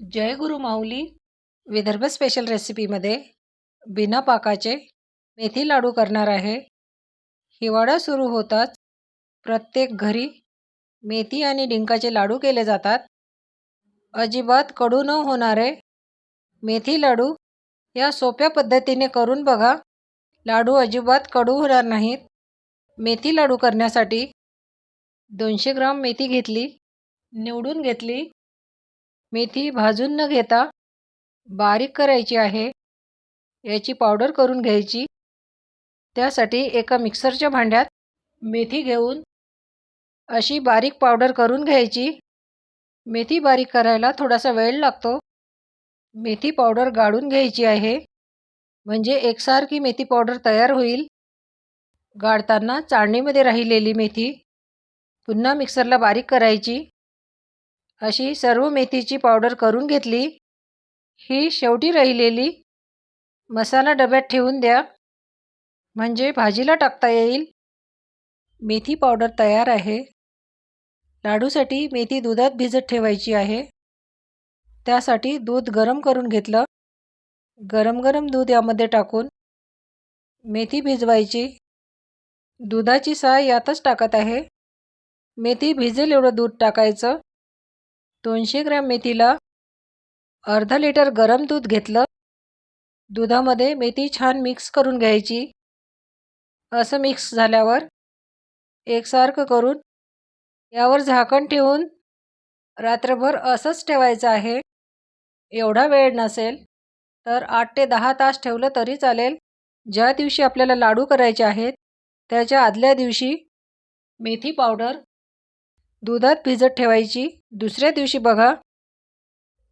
जय गुरु माऊली Vidarbha special रेसिपीमध्ये बिना पाकाचे मेथी लाडू करणार आहे. हिवाळा सुरू होताच प्रत्येक घरी मेथी आणि डिंकाचे लाडू केले जातात. अजिबात कडू न होणारे मेथी लाडू या सोप्या पद्धतीने करून बघा. लाडू अजिबात कडू होणार नाहीत. मेथी लाडू करण्यासाठी दोनशे ग्राम मेथी घेतली निवडून घेतली. मेथी भाजून न घेता बारीक करायची आहे. याची पावडर करून घ्यायची. त्यासाठी एका मिक्सरच्या भांड्यात मेथी घेऊन अशी बारीक पावडर करून घ्यायची. मेथी बारीक करायला थोडासा वेळ लागतो. मेथी पावडर गाळून घ्यायची आहे. म्हणजे एकसारखी मेथी पावडर तयार होईल. गाळताना चाळणीमध्ये राहिलेली मेथी पुन्हा मिक्सरला बारीक करायची. अशी सर्व मेथीची पावडर करून घेतली. ही शेवटी राहिलेली मसाला डब्यात ठेवून द्या. म्हणजे भाजीला टाकता येईल. मेथी पावडर तयार आहे. लाडूसाठी मेथी दुधात भिजत ठेवायची आहे. त्यासाठी दूध गरम करून घेतलं. गरम गरम दूध यामध्ये टाकून मेथी भिजवायची. दुधाची साय यातच टाकत आहे. मेथी भिजेल एवढं दूध टाकायचं. दोनशे ग्रॅम मेथीला अर्धा लिटर गरम दूध घेतलं. दुधामध्ये मेथी छान मिक्स करून घ्यायची. असं मिक्स झाल्यावर एकसारखं करून यावर झाकण ठेवून रात्रभर असंच ठेवायचं आहे. एवढा वेळ नसेल तर आठ ते दहा तास ठेवलं तरी चालेल. ज्या दिवशी आपल्याला लाडू करायचे आहेत त्याच्या आदल्या दिवशी मेथी पावडर दुधात भिजत ठेवायची. दुसऱ्या दिवशी बघा.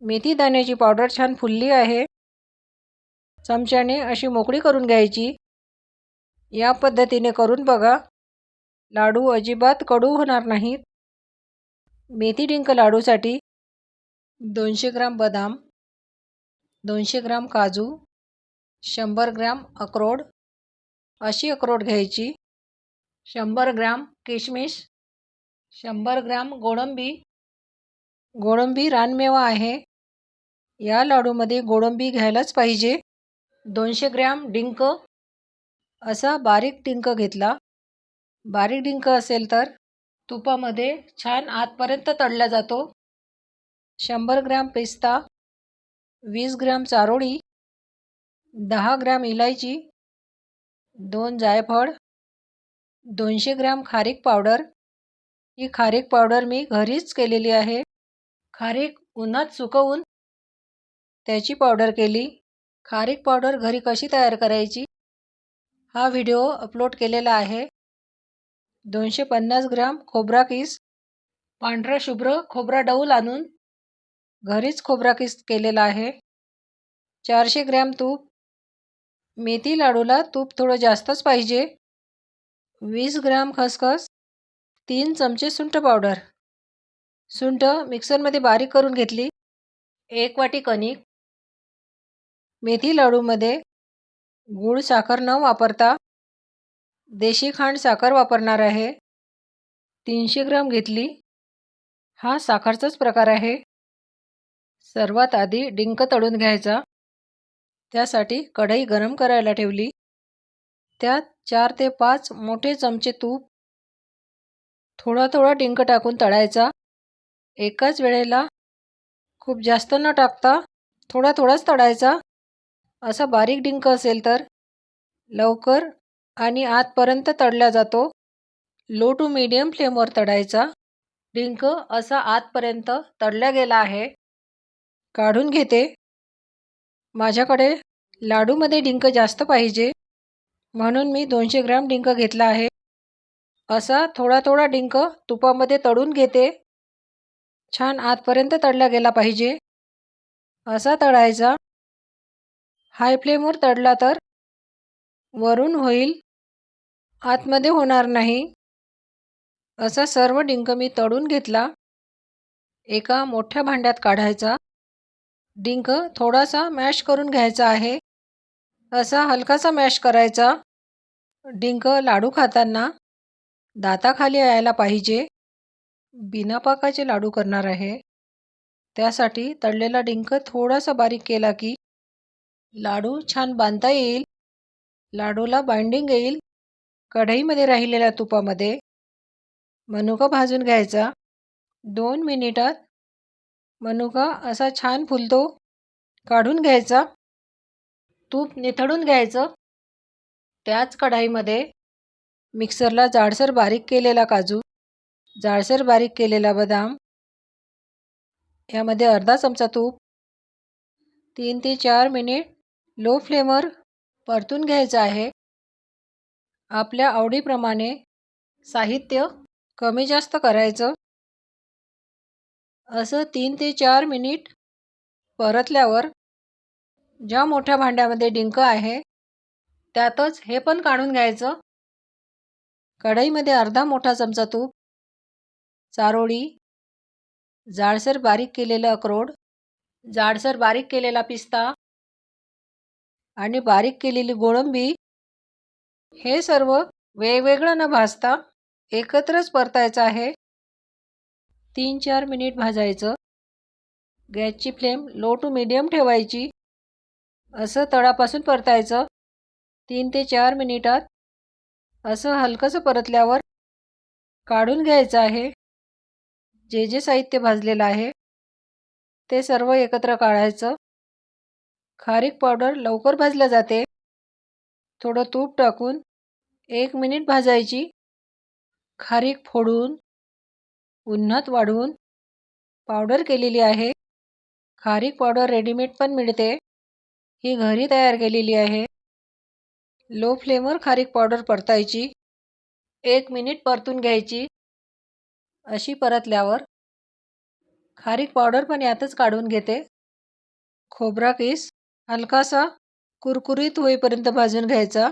मेथी दाण्याची पावडर छान फुलली आहे. चमच्याने अशी मोकळी करून घ्यायची. या पद्धतीने करून बघा. लाडू अजिबात कडू होणार नाहीत. मेथी डिंक लाडूसाठी दोनशे ग्राम बदाम दोनशे ग्राम काजू शंभर ग्राम अक्रोड अशी अक्रोड घ्यायची. शंभर ग्राम किशमिश शंभर ग्राम गोडंबी गोळंबी रानमेवा आहे. या लाडूमध्ये गोळंबी घ्यायलाच पाहिजे. दोनशे ग्रॅम डिंक. असा बारीक डिंक घेतला. बारीक डिंक असेल तर तुपामध्ये छान आतपर्यंत तळला जातो. शंभर ग्रॅम पिस्ता. वीस ग्रॅम चारोळी. दहा ग्रॅम इलायची. दोन जायफळ. दोनशे ग्रॅम खारीक पावडर. ही खारीक पावडर मी घरीच केलेली आहे. खारीक उन्हात सुकवून त्याची पावडर केली. खारीक पावडर घरी कशी तयार करायची? हा व्हिडिओ अपलोड केलेला आहे. दोनशे पन्नास ग्राम खोबरा किस पांढरा शुभ्र खोबरा डौल आणून घरीच खोबरा किस केलेला आहे. चारशे ग्रॅम तूप मेथी लाडूला तूप थोडं जास्तच पाहिजे. वीस ग्राम खसखस तीन चमचे सुंठ पावडर सुंठ मिक्सरमध्ये बारीक करून घेतली. एक वाटी कणिक. मेथी लाडूमध्ये गूळ साखर न वापरता देशी खांड साखर वापरणार आहे. तीनशे ग्राम घेतली. हा साखरचाच प्रकार आहे. सर्वात आधी डिंक तळून घ्यायचा. त्यासाठी कढई गरम करायला ठेवली. त्यात चार ते पाच मोठे चमचे तूप. थोडा थोडा डिंक टाकून तळायचा. एकाच वेळेला खूप जास्त न टाकता थोडा थोडाच तळायचा असा बारीक डिंक असेल तर लवकर आणि आतपर्यंत तळला जातो. लो टू मीडियम फ्लेमवर तळायचा डिंक असा आतपर्यंत तळला गेला आहे. काढून घेते. माझ्याकडे लाडूमध्ये डिंक जास्त पाहिजे. म्हणून मी दोनशे ग्रॅम डिंक घेतला आहे. असा थोडा थोडा डिंक तुपामध्ये तळून घेते. छान आतपर्यंत तळला गेला पाहिजे. असा तळायचा. हाय फ्लेमवर तळला तर वरून होईल. आतमध्ये होणार नाही. असा सर्व डिंक मी तळून घेतला. एका मोठ्या भांड्यात काढायचा. डिंक थोडासा मॅश करून घ्यायचा आहे. असा हलकासा मॅश करायचा. डिंक लाडू खाताना दाताखाली यायला पाहिजे. बिना पाकाचे लाडू करणार आहे. त्यासाठी तळलेला डिंक थोडासा बारीक केला की लाडू छान बांधता येईल. लाडूला बाइंडिंग येईल. कढईमध्ये राहिलेल्या तुपामध्ये मनुका भाजून घ्यायचा. दोन मिनिटात मनुका असा छान फुलतो. काढून घ्यायचा. तूप निथळून घ्यायचं. त्याच कढाईमध्ये मिक्सरला जाडसर बारीक केलेला काजू. जाळसर बारीक केलेला बदाम. यामध्ये अर्धा चमचा तूप. तीन ते चार मिनिट लो फ्लेमवर परतून घ्यायचं आहे. आपल्या आवडीप्रमाणे साहित्य कमी जास्त करायचं. असं तीन ते चार मिनिट परतल्यावर ज्या मोठ्या भांड्यामध्ये डिंक आहे त्यातच हे पण काढून घ्यायचं. कढईमध्ये अर्धा मोठा चमचा तूप. चारोळी. जाडसर बारीक केलेलं अक्रोड. जाडसर बारीक केलेला पिस्ता. आणि बारीक केलेली गोळंबी. हे सर्व वेगवेगळं न भाजता एकत्रच परतायचं आहे. तीन चार मिनिट भाजायचं. गॅसची फ्लेम लो टू मिडियम ठेवायची. असं तळापासून परतायचं. तीन ते चार मिनिटात असं हलकंसं परतल्यावर काढून घ्यायचं आहे. जे जे साहित्य भाजलेलं आहे ते सर्व एकत्र काढायचं. खारीक पावडर लवकर भाजलं जाते. थोडं तूप टाकून एक मिनिट भाजायची. खारीक फोडून उन्हात वाढवून पावडर केलेली आहे. खारीक पावडर रेडीमेड पण मिळते. ही घरी तयार केलेली आहे. लो फ्लेमवर खारीक पावडर परतायची. एक मिनिट परतून घ्यायची. अशी परतल्यावर खारीक पावडर पण यातच काढून घेते. खोबरा किस हलकासा कुरकुरीत होईपर्यंत भाजून घ्यायचा.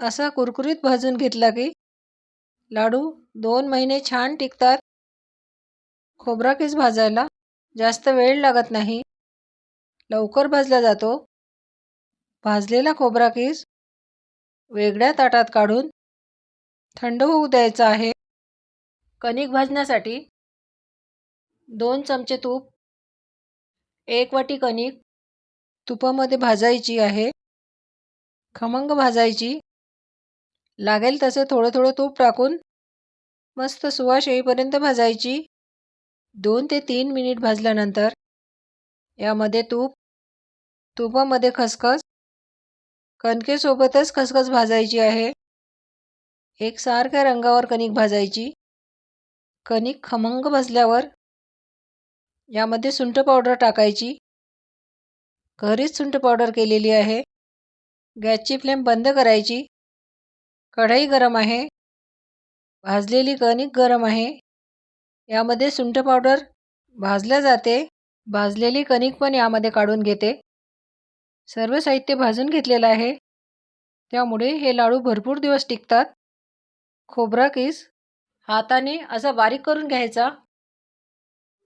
असा कुरकुरीत भाजून घेतला की लाडू दोन महिने छान टिकतात. खोबरा किस भाजायला जास्त वेळ लागत नाही. लवकर भाजला जातो. भाजलेला खोबरा किस वेगळ्या ताटात काढून थंड होऊ द्यायचा आहे. कणिक भाजण्यासाठी दोन चमचे तूप एक वाटी कणिक तुपामध्ये भाजायची आहे. खमंग भाजायची. लागेल तसं थोडं थोडं तूप टाकून मस्त सुवास येईपर्यंत भाजायची. दोन ते तीन मिनिट भाजल्यानंतर यामध्ये तूप तुपामध्ये खसखस कणकेसोबतच खसखस भाजायची आहे. एक सारख्या रंगावर कणिक भाजायची. कणिक खमंग भाजल्यावर यामध्ये सुंठ पावडर टाकायची. घरीच सुंठ पावडर केलेली आहे. गॅसची फ्लेम बंद करायची. कढई गरम आहे. भाजलेली कणिक गरम आहे. यामध्ये सुंठ पावडर भाजल्या जाते. भाजलेली कणिक पण यामध्ये काढून घेते. सर्व साहित्य भाजून घेतलेलं आहे. त्यामुळे हे लाडू भरपूर दिवस टिकतात. खोबरा किस हाताने असा बारीक करून घ्यायचा.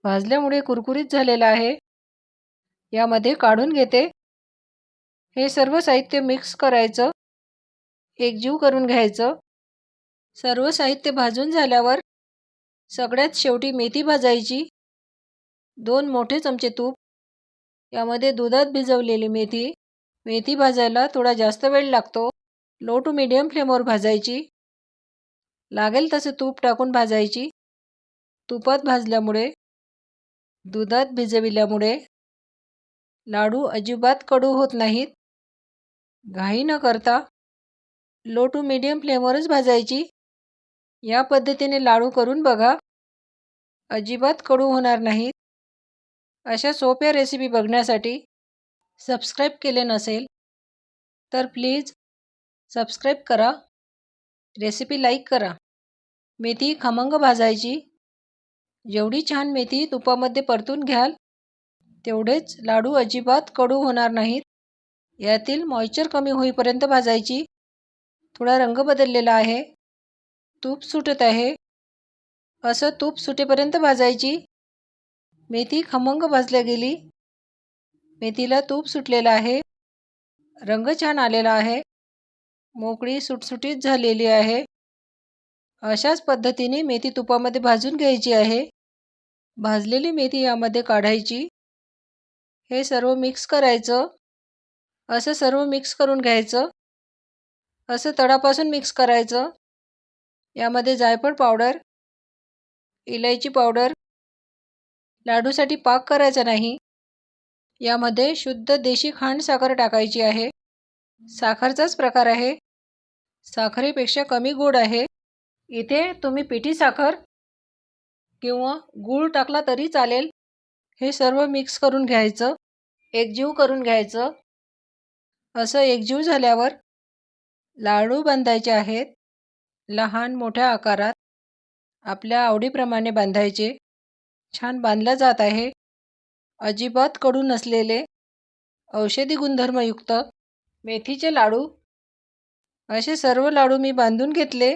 भाजल्यामुळे कुरकुरीत झालेला आहे. यामध्ये काढून घेते. हे सर्व साहित्य मिक्स करायचं. एकजीव करून घ्यायचं. सर्व साहित्य भाजून झाल्यावर सगळ्यात शेवटी मेथी भाजायची. दोन मोठे चमचे तूप. यामध्ये दुधात भिजवलेली मेथी. मेथी भाजायला थोडा जास्त वेळ लागतो. लो टू मिडियम फ्लेमवर भाजायची. लागेल तसे तूप टाकून भाजायची. तुपात भाजल्यामुळे दुधात भिजविल्यामुळे लाडू अजिबात कडू होत नाहीत. घाई न करता लो टू मिडियम फ्लेमवरच भाजायची. या पद्धतीने लाडू करून बघा. अजिबात कडू होणार नाहीत. अशा सोप्या रेसिपी बघण्यासाठी सबस्क्राईब केले नसेल तर प्लीज सबस्क्राईब करा. रेसिपी लाईक करा. मेथी खमंग भाजायची. जेवढी छान मेथी तुपामध्ये परतून घ्याल तेवढेच लाडू अजिबात कडू होणार नाहीत. यातील मॉइश्चर कमी होईपर्यंत भाजायची. थोडा रंग बदललेला आहे. तूप सुटत आहे. असं तूप सुटेपर्यंत भाजायची. मेथी खमंग भाजल्या गेली. मेथीला तूप सुटलेलं आहे. रंग छान आलेला आहे. मोकळी सुटसुटीत झालेली आहे. अशाच पद्धतीने मेथी तुपामध्ये भाजून घ्यायची आहे. भाजलेली मेथी यामध्ये काढायची. हे सर्व मिक्स करायचं. असं सर्व मिक्स करून घ्यायचं. असं तळापासून मिक्स करायचं. यामध्ये जायफळ पावडर इलायची पावडर लाडूसाठी पाक करायचा नाही. यामध्ये शुद्ध देशी खांड साखर टाकायची आहे. साखरचाच प्रकार आहे. साखरेपेक्षा कमी गोड आहे. इथे तुम्ही पिठी साखर किंवा गूळ टाकला तरी चालेल. हे सर्व मिक्स करून घ्यायचं. एकजीव करून घ्यायचं. असं एकजीव झाल्यावर लाडू बांधायचे आहेत. लहान मोठ्या आकारात आपल्या आवडीप्रमाणे बांधायचे. छान बांधला जात आहे. अजिबात कडू नसलेले औषधी गुणधर्मयुक्त मेथीचे लाडू असे सर्व लाडू मी बांधून घेतले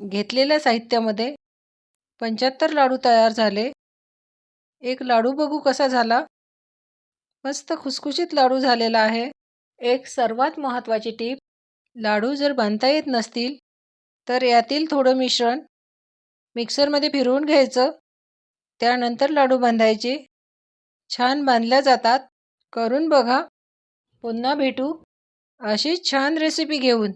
घेतलेल्या साहित्यामध्ये. पंच्याहत्तर लाडू तयार झाले. एक लाडू बघू कसा झाला. मस्त खुसखुशीत लाडू झालेला आहे. एक सर्वात महत्त्वाची टीप लाडू जर बांधता येत नसतील तर यातील थोडं मिश्रण मिक्सरमध्ये फिरवून घ्यायचं. त्यानंतर लाडू बांधायचे. छान बांधल्या जातात. करून बघा. पुन्हा भेटू. अशी छान रेसिपी घेऊन